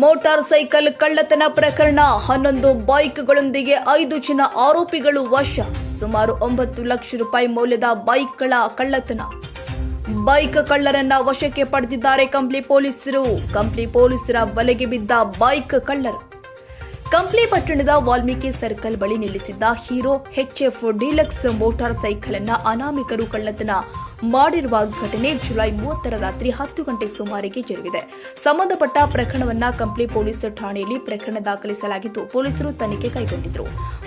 Motor cycle ಕಳ್ಳತನ ಪ್ರಕರಣ. ಹನ್ನೊಂದು ಬೈಕ್ಗಳೊಂದಿಗೆ ಐದು ಜನ ಆರೋಪಿಗಳು ವಶ. ಸುಮಾರು ಒಂಬತ್ತು ಲಕ್ಷ ರೂಪಾಯಿ ಮೌಲ್ಯದ ಬೈಕ್ಗಳ ಕಳ್ಳತನ. ಬೈಕ್ ಕಳ್ಳರನ್ನ ವಶಕ್ಕೆ ಪಡೆದಿದ್ದಾರೆ ಕಂಪ್ಲಿ ಪೊಲೀಸರು. ಕಂಪ್ಲಿ ಪೊಲೀಸರ ಬಲೆಗೆ ಬಿದ್ದ ಬೈಕ್ ಕಳ್ಳರು. ಕಂಪ್ಲಿ ಪಟ್ಟಣದ ವಾಲ್ಮೀಕಿ ಸರ್ಕಲ್ ಬಳಿ ನಿಲ್ಲಿಸಿದ್ದ Hero HF Deluxe motor cycle ಅನ್ನ ಅನಾಮಿಕರು ಕಳ್ಳತನ. ಮಾಡಿರುವ ಘಟನೆ ಜುಲೈ ಮೂವತ್ತರ ರಾತ್ರಿ ಹತ್ತು ಗಂಟೆ ಸುಮಾರಿಗೆ ಜರುಗಿದೆ. ಸಂಬಂಧಪಟ್ಟ ಪ್ರಕರಣವನ್ನ ಕಂಪ್ಲಿ ಪೊಲೀಸ್ ಠಾಣೆಯಲ್ಲಿ ಪ್ರಕರಣ ದಾಖಲಿಸಲಾಗಿದ್ದು ಪೊಲೀಸರು ತನಿಖೆ ಕೈಗೊಂಡಿದ್ರು.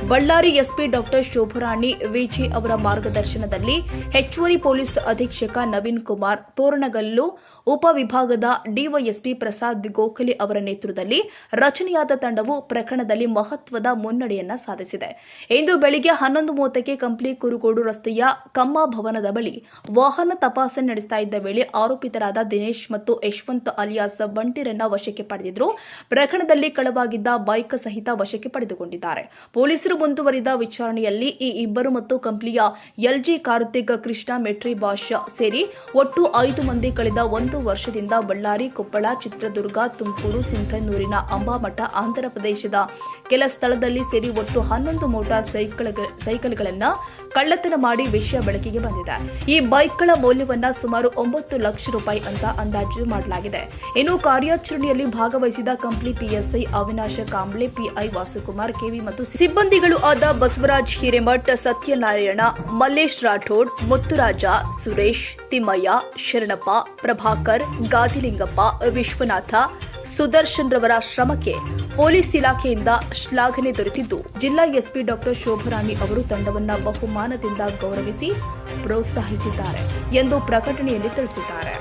Ballari SP doctor Shobharani VJ ಅವರ ಮಾರ್ಗದರ್ಶನದಲ್ಲಿ ಹೆಚ್ಚುವರಿ ಪೊಲೀಸ್ ಅಧೀಕ್ಷಕ ನವೀನ್ ಕುಮಾರ್ ತೋರಣಗಲ್ಲು ಉಪವಿಭಾಗದ ಡಿವೈಎಸ್ಪಿ ಪ್ರಸಾದ್ ಗೋಖಲೆ ಅವರ ನೇತೃತ್ವದಲ್ಲಿ ರಚನೆಯಾದ ತಂಡವು ಪ್ರಕರಣದಲ್ಲಿ ಮಹತ್ವದ ಮುನ್ನಡೆಯನ್ನ ಸಾಧಿಸಿದೆ. ಇಂದು ಬೆಳಿಗ್ಗೆ ಹನ್ನೊಂದು ಮೂವತ್ತಕ್ಕೆ ಕಂಪ್ಲಿ ಕುರುಗೋಡು ರಸ್ತೆಯ ಕಮ್ಮ ಭವನದ ಬಳಿ ವಾಹನ ತಪಾಸಣೆ ನಡೆಸ್ತಾ ಇದ್ದ ವೇಳೆ ಆರೋಪಿತರಾದ ದಿನೇಶ್ ಮತ್ತು ಯಶವಂತ್ ಅಲಿಯಾಸ್ ಬಂಟಿರನ್ನ ವಶಕ್ಕೆ ಪಡೆದಿದ್ರು. ಪ್ರಕರಣದಲ್ಲಿ ಕಳವಾಗಿದ್ದ ಬೈಕ್ ಸಹಿತ ವಶಕ್ಕೆ ಪಡೆದುಕೊಂಡಿದ್ದಾರೆ. ಪೊಲೀಸರು ಮುಂದುವರಿದ ವಿಚಾರಣೆಯಲ್ಲಿ ಈ ಇಬ್ಬರು ಮತ್ತು ಕಂಪ್ಲಿಯ ಎಲ್ಜಿ ಕಾರ್ತಿಕ್ ಕೃಷ್ಣ, ಮೆಟ್ರಿ ಭಾಷಾ ಸೇರಿ ಒಟ್ಟು ಐದು ಮಂದಿ ಕಳೆದ ಒಂದು ವರ್ಷದಿಂದ ಬಳ್ಳಾರಿ, ಕೊಪ್ಪಳ, ಚಿತ್ರದುರ್ಗ, ತುಮಕೂರು, ಸಿಂಧನೂರಿನ ಅಂಬಾಮಠ, ಆಂಧ್ರ ಪ್ರದೇಶದ ಕೆಲ ಸ್ಥಳದಲ್ಲಿ ಸೇರಿ ಒಟ್ಟು ಹನ್ನೊಂದು ಮೋಟಾರ್ ಸೈಕಲ್ ಸೈಕಲ್ಗಳನ್ನ ಕಳ್ಳತನ ಮಾಡಿ ವಿಷಯ ಬೆಳಕಿಗೆ ಬಂದಿದೆ. ಈ ಬೈಕ್ಗಳ ಮೌಲ್ಯವನ್ನ ಸುಮಾರು ಒಂಬತ್ತು ಲಕ್ಷ ರೂಪಾಯಿ ಅಂತ ಅಂದಾಜು ಮಾಡಲಾಗಿದೆ. ಇನ್ನು ಕಾರ್ಯಾಚರಣೆಯಲ್ಲಿ ಭಾಗವಹಿಸಿದ Kampli PSI Avinash Kamble, PI Vasukumar, KV ಮತ್ತು ಸಿಬ್ಬಂದಿಗಳು ಆದ ಬಸವರಾಜ್ ಹಿರೇಮಠ್, ಸತ್ಯನಾರಾಯಣ, ಮಲ್ಲೇಶ್ ರಾಠೋಡ್, ಮುತ್ತುರಾಜ, ಸುರೇಶ್, ತಿಮ್ಮಯ್ಯ, ಶರಣಪ್ಪ, ಪ್ರಭಾಕರ್, ಗಾದಿಲಿಂಗಪ್ಪ, ವಿಶ್ವನಾಥ, ಸುದರ್ಶನ್ ರವರ ಶ್ರಮಕ್ಕೆ ಪೊಲೀಸ್ ಇಲಾಖೆಯಿಂದ ಶ್ಲಾಘನೆ ದೊರೆತಿದ್ದು. ಜಿಲ್ಲಾ ಎಸ್ಪಿ ಡಾಕ್ಟರ್ ಶೋಭರಾಣಿ ಅವರು ತಂಡವನ್ನ ಬಹುಮಾನದಿಂದ ಗೌರವಿಸಿ ಪ್ರೋತ್ಸಾಹಿಸಿದ್ದಾರೆ ಎಂದು ಪ್ರಕಟಣೆಯಲ್ಲಿ ತಿಳಿಸಿದ್ದಾರೆ.